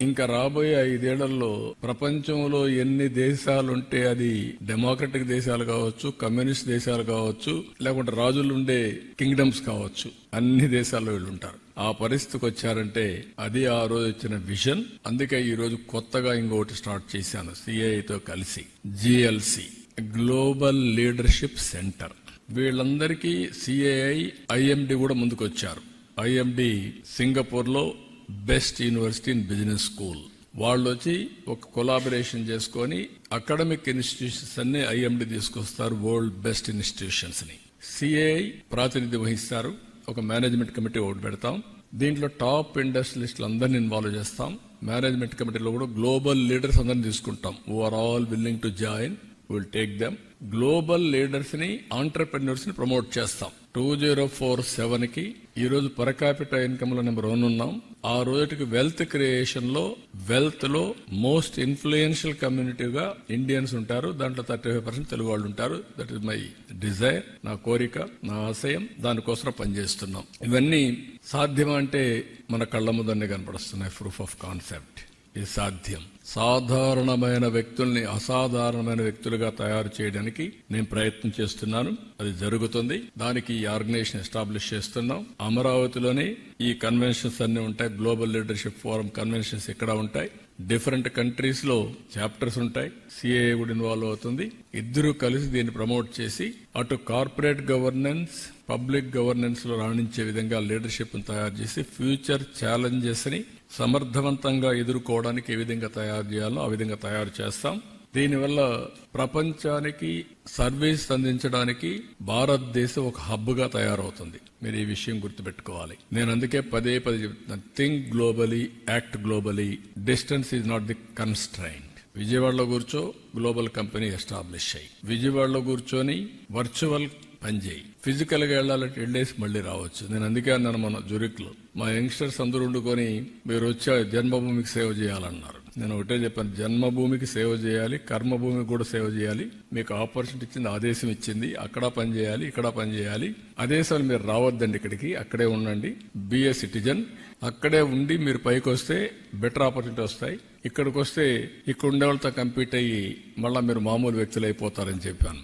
ఇంకా రాబోయే ఐదేళ్ళలో ప్రపంచంలో ఎన్ని దేశాలుంటే అది డెమోక్రటిక్ దేశాలు కావచ్చు కమ్యూనిస్ట్ దేశాలు కావచ్చు లేకుంటే రాజులు ఉండే కింగ్డమ్స్ కావచ్చు. అన్ని దేశాల్లో వీళ్ళు ఉంటారు ఆ పరిస్థితికి వచ్చారంటే అది ఆ రోజు వచ్చిన విజన్. అందుకే ఈ రోజు కొత్తగా ఇంకొకటి స్టార్ట్ చేశాను సిఐతో కలిసి జిఎల్సి గ్లోబల్ లీడర్షిప్ సెంటర్. వీళ్ళందరికీ సిఐఐ ఐఎండి కూడా ముందుకొచ్చారు. ఐఎండి సింగపూర్లో best university in business school. వాళ్ళు వచ్చి ఒక కొలాబరేషన్ చేసుకొని అకాడమిక్ ఇన్స్టిట్యూషన్స్ అన్ని ఐఎండి తీసుకొస్తారు వరల్డ్ బెస్ట్ ఇన్స్టిట్యూషన్స్ని సిఐ ప్రాతినిధ్యం వహిస్తారు ఒక మేనేజ్మెంట్ కమిటీ ఒకటి పెడతాం. దీంట్లో టాప్ ఇండస్ట్రియలిస్టులు అందరిని ఇన్వాల్వ్ చేస్తాం. మేనేజ్మెంట్ కమిటీలో కూడా గ్లోబల్ లీడర్స్ అందరిని తీసుకుంటాం. Are all willing to join will take them global లీడర్స్ని ఆంటర్ప్రెన్యూర్స్ని ప్రమోట్ చేస్తాం. టూ జీరో ఫోర్ సెవెన్కి ఈ రోజు పరకాపిట ఇన్కమ్లో నెంబర్ వన్ ఉన్నాం. ఆ రోజుకి వెల్త్ క్రియేషన్లో వెల్త్లో మోస్ట్ ఇన్ఫ్లుయెన్షియల్ కమ్యూనిటీగా ఇండియన్స్ ఉంటారు. దాంట్లో థర్టీ ఫైవ్ పర్సెంట్ తెలుగు వాళ్ళు ఉంటారు. దట్ ఇస్ మై డిజైర్ నా కోరిక నా ఆశయం. దానికోసం పనిచేస్తున్నాం. ఇవన్నీ సాధ్యమంటే మన కళ్ళ ముందన్నీ కనపడుస్తున్నాయి. ప్రూఫ్ ఆఫ్ కాన్సెప్ట్ ఇది సాధ్యం. సాధారణమైన వ్యక్తుల్ని అసాధారణమైన వ్యక్తులుగా తయారు చేయడానికి నేను ప్రయత్నం చేస్తున్నాను. అది జరుగుతుంది. దానికి ఈ ఆర్గనైజేషన్ ఎస్టాబ్లిష్ చేస్తున్నాం. అమరావతిలోనే ఈ కన్వెన్షన్స్ అన్ని ఉంటాయి. గ్లోబల్ లీడర్షిప్ ఫోరం కన్వెన్షన్స్ ఇక్కడ ఉంటాయి. డిఫరెంట్ కంట్రీస్లో చాప్టర్స్ ఉంటాయి. సిఏ కూడా ఇన్వాల్వ్ అవుతుంది. ఇద్దరు కలిసి దీన్ని ప్రమోట్ చేసి అటు కార్పొరేట్ గవర్నెన్స్ పబ్లిక్ గవర్నెన్స్లో రాణించే విధంగా లీడర్షిప్ తయారు చేసి ఫ్యూచర్ ఛాలెంజెస్ని సమర్థవంతంగా ఎదుర్కోవడానికి ఏ విధంగా తయారు చేయాలో ఆ విధంగా తయారు చేస్తాం. దీనివల్ల ప్రపంచానికి సర్వీస్ అందించడానికి భారతదేశం ఒక హబ్గా తయారవుతుంది. మీరు ఈ విషయం గుర్తుపెట్టుకోవాలి. నేను అందుకే పదే పదే చెప్తున్నాను think globally act globally distance is not the constraint విజయవాడలో కూర్చో గ్లోబల్ కంపెనీ ఎస్టాబ్లిష్ అయ్యి విజయవాడలో కూర్చొని వర్చువల్ పనిచేయి ఫిజికల్గా వెళ్ళాలంటే వెళ్ళేసి మళ్ళీ రావచ్చు. నేను అందుకే అన్నాను మన జురిక్లో మా యంగ్స్టర్స్ అందరూ వండుకొని మీరు వచ్చే జన్మభూమికి సేవ చేయాలన్నారు. నేను ఒకటే చెప్పాను జన్మభూమికి సేవ చేయాలి కర్మభూమికి కూడా సేవ చేయాలి. మీకు ఆపర్చునిటీ ఇచ్చింది ఆదేశం ఇచ్చింది అక్కడ పని చేయాలి ఇక్కడ పని చేయాలి. ఆదేశాలు మీరు రావద్దండి ఇక్కడికి అక్కడే ఉండండి. బిఏ సిటిజన్ అక్కడే ఉండి మీరు పైకి వస్తే బెటర్ ఆపర్చునిటీ వస్తాయి. ఇక్కడికి వస్తే ఇక్కడ ఉండే వాళ్ళతో కంపీట్ అయ్యి మళ్ళీ మీరు మామూలు వ్యక్తులు అయిపోతారని చెప్పాను.